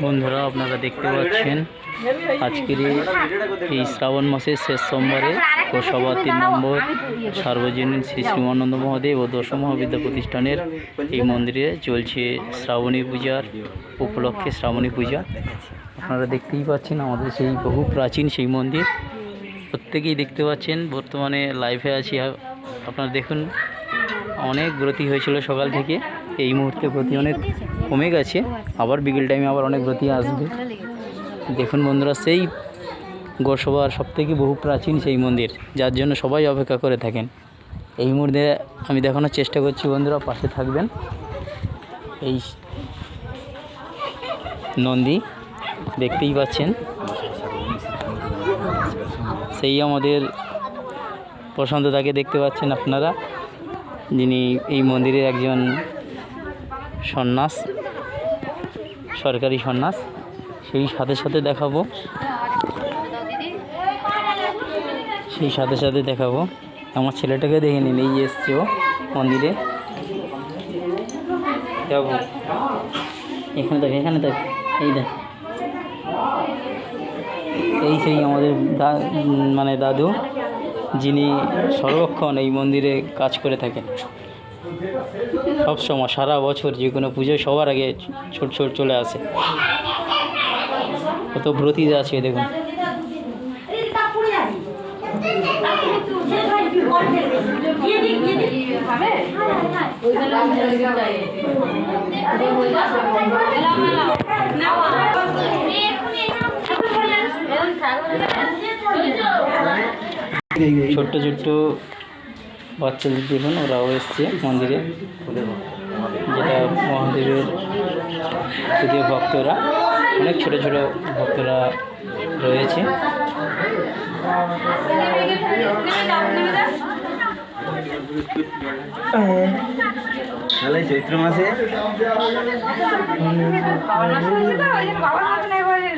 বন্ধুরা, আপনারা দেখতে পাচ্ছেন আজকের এই- শ্রাবণ মাসের শেষ সোমবারে গোসভা তিন নম্বর সার্বজনীন শ্রী শ্রীমানন্দ মহাদেব ও দশম মহাবিদ্যা প্রতিষ্ঠানের এই মন্দিরে চলছে শ্রাবণী পূজার উপলক্ষে শ্রাবণী পূজা। আপনারা দেখতেই পাচ্ছেন আমাদের সেই বহু প্রাচীন সেই মন্দির। প্রত্যেকেই দেখতে পাচ্ছেন, বর্তমানে লাইভে আছি। আপনারা দেখুন অনেক ব্রতী হয়েছিল সকাল থেকে। এই মুহূর্তে ব্রতী অনেক কমে গেছে। আবার বিকেল টাইমে আবার অনেক ব্রতী আসবে। দেখুন বন্ধুরা, সেই গোসবার সব থেকে বহু প্রাচীন সেই মন্দির, যার জন্য সবাই অপেক্ষা করে থাকেন। এই মুহূর্তে আমি দেখানোর চেষ্টা করছি বন্ধুরা, পাশে থাকবেন। এই নন্দী, দেখতেই পাচ্ছেন। সেই আমাদের প্রশান্ত দাকে দেখতে পাচ্ছেন আপনারা। যিনি এই মন্দিরের একজন সন্ন্যাস, সরকারি সন্ন্যাস, সেই সাথে সাথে দেখাবো। সেই সাথে সাথে দেখাবো। আমার ছেলেটাকে দেখে নিন, এই এসছে ও মন্দিরে। যাব এখানে দেখ এখানে দেখ এই দেখ। এই সেই আমাদের দা- মানে দাদু। যিনি সর্বক্ষণ এই মন্দিরে কাজ করে থাকেন। সব সময়, সারা বছর যে কোনো পুজোয় সবার আগে ছোট ছোট চলে আসে। কত ব্রতী আছে, দেখুন। ছোট্ট ছোট্ট বাচ্চাদের দেখুন ওরাও এসছে মন্দিরে। যেটা মহাদেবের প্রিয় ভক্তরা অনেক ছোট ছোট ভক্তরা রয়েছে। তাহলে চৈত্র মাসে? বাবার মতন একবারে